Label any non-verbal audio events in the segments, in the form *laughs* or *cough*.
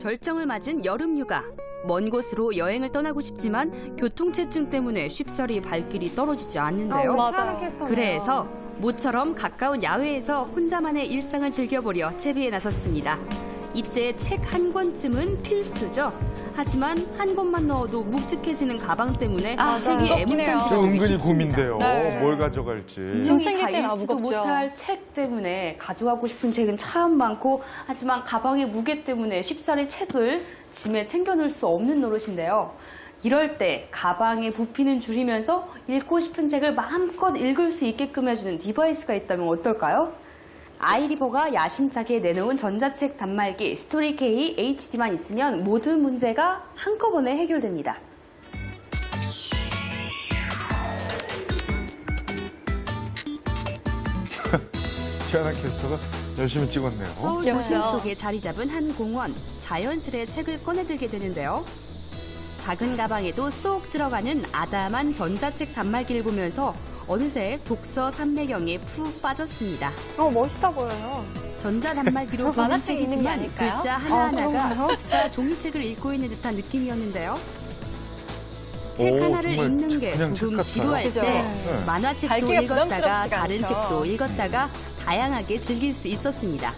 절정을 맞은 여름 휴가. 먼 곳으로 여행을 떠나고 싶지만 교통체증 때문에 쉽사리 발길이 떨어지지 않는데요. 맞아요. 그래서 모처럼 가까운 야외에서 혼자만의 일상을 즐겨보려 채비에 나섰습니다. 이때 책 한 권쯤은 필수죠. 하지만 한 권만 넣어도 묵직해지는 가방 때문에 아, 책이. 애물단지가 저 되기 은근히 쉽습니다. 고민돼요. 네. 뭘 가져갈지. 챙길 다 아, 읽지도 무겁죠. 못할 책 때문에 가져가고 싶은 책은 참 많고 하지만 가방의 무게 때문에 쉽사리 책을 짐에 챙겨 넣을 수 없는 노릇인데요. 이럴 때 가방에 부피는 줄이면서 읽고 싶은 책을 마음껏 읽을 수 있게끔 해주는 디바이스가 있다면 어떨까요? 아이리버가 야심차게 내놓은 전자책 단말기 스토리K HD만 있으면 모든 문제가 한꺼번에 해결됩니다. *laughs* 티아나 캐스터가 열심히 찍었네요. 서울 귀엽죠? 도심 속에 자리 잡은 한 공원, 자연스레 책을 꺼내들게 되는데요. 작은 가방에도 쏙 들어가는 아담한 전자책 단말기를 보면서 어느새 독서 삼매경에 푹 빠졌습니다. 어, 멋있다 보여요. 전자 단말기로 보는 책이지만? 글자 아, 하나하나가? 흡사 종이책을 읽고 있는 듯한 느낌이었는데요. 책 오, 하나를 읽는 게 조금. 지루할 그죠? 때 네. 만화책도 읽었다가 다른 않죠. 책도 읽었다가 다양하게 즐길 수 있었습니다.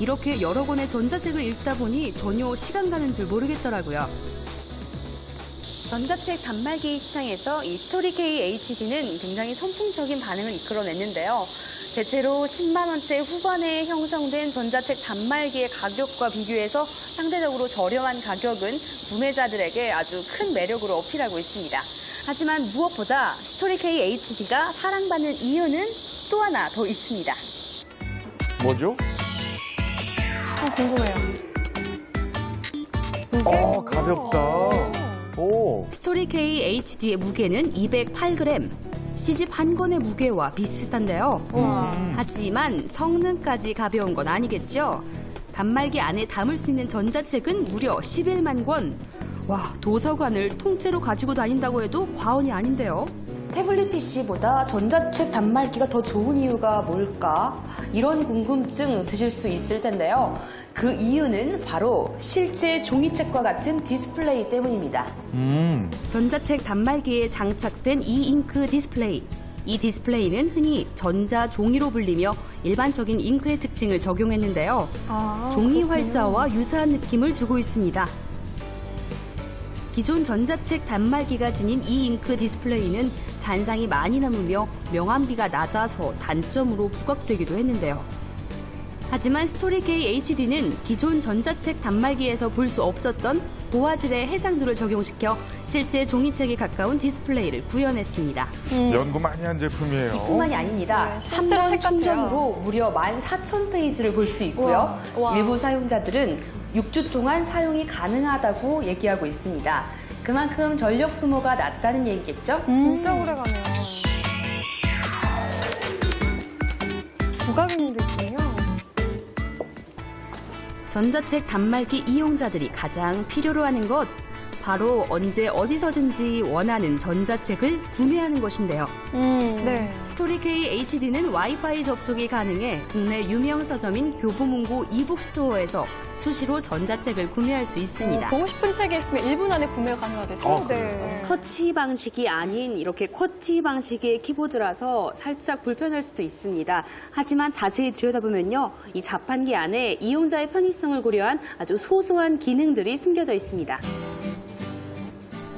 이렇게 여러 권의 전자책을 읽다 보니 전혀 시간 가는 줄 모르겠더라고요. 전자책 단말기 시장에서 이 스토리K HD는 굉장히 선풍적인 반응을 이끌어냈는데요. 대체로 10만 원대 후반에 형성된 전자책 단말기의 가격과 비교해서 상대적으로 저렴한 가격은 구매자들에게 아주 큰 매력으로 어필하고 있습니다. 하지만 무엇보다 스토리K HD가 사랑받는 이유는 또 하나 더 있습니다. 뭐죠? 어, 궁금해요. 어, 가볍다. 오, 스토리K HD의 무게는 208g. 시집 한 권의 무게와 비슷한데요. 음. 하지만 성능까지 가벼운 건 아니겠죠? 단말기 안에 담을 수 있는 전자책은 무려 11만 권. 와, 도서관을 통째로 가지고 다닌다고 해도 과언이 아닌데요. 태블릿 PC보다 전자책 단말기가 더 좋은 이유가 뭘까? 이런 궁금증 드실 수 있을 텐데요. 그 이유는 바로 실제 종이책과 같은 디스플레이 때문입니다. 음, 전자책 단말기에 장착된 e-잉크 디스플레이. 이 디스플레이는 흔히 전자 종이로 불리며 일반적인 잉크의 특징을 적용했는데요. 아, 종이 그렇군요. 활자와 유사한 느낌을 주고 있습니다. 기존 전자책 단말기가 지닌 e-잉크 디스플레이는 잔상이 많이 남으며 명암비가 낮아서 단점으로 부각되기도 했는데요. 하지만 스토리K HD는 기존 전자책 단말기에서 볼 수 없었던 고화질의 해상도를 적용시켜 실제 종이책에 가까운 디스플레이를 구현했습니다. 연구 많이 한 제품이에요. 이뿐만이 아닙니다. 네, 한 번. 충전으로 무려 14,000페이지를 볼 수 있고요. 우와. 일부 사용자들은 6주 동안 사용이 가능하다고 얘기하고 있습니다. 그만큼 전력 소모가 낮다는 얘기겠죠? 진짜 오래 가네요. 부가 기능도 있군요. 전자책 단말기 이용자들이 가장 필요로 하는 것 바로 언제 어디서든지 원하는 전자책을 구매하는 것인데요. 음. 네. 스토리K HD는 와이파이 접속이 가능해 국내 유명 서점인 교보문고 이북 스토어에서 수시로 전자책을 구매할 수 있습니다. 어, 보고 싶은 책이 있으면 1분 안에 구매가 가능하겠어요. 어, 네. 터치 방식이 아닌 이렇게 쿼티 방식의 키보드라서 살짝 불편할 수도 있습니다. 하지만 자세히 들여다보면요. 이 자판기 안에 이용자의 편의성을 고려한 아주 소소한 기능들이 숨겨져 있습니다.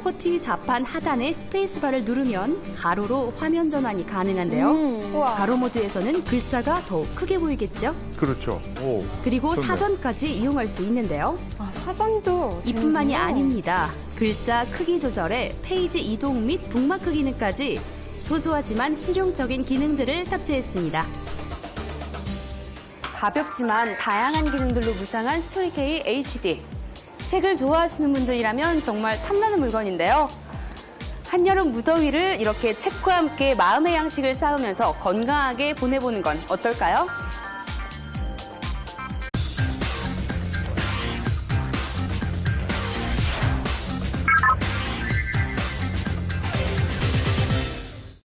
쿼티 자판 하단의 스페이스바를 누르면 가로로 화면 전환이 가능한데요. 음. 가로 모드에서는 글자가 더 크게 보이겠죠? 그렇죠. 오, 그리고 좋네. 사전까지 이용할 수 있는데요. 아, 사전도. 이뿐만이 되는군요. 아닙니다. 글자 크기 조절에 페이지 이동 및 북마크 기능까지 소소하지만 실용적인 기능들을 탑재했습니다. 가볍지만 다양한 기능들로 무장한 스토리케이 HD. 책을 좋아하시는 분들이라면 정말 탐나는 물건인데요. 한여름 무더위를 이렇게 책과 함께 마음의 양식을 쌓으면서 건강하게 보내보는 건 어떨까요?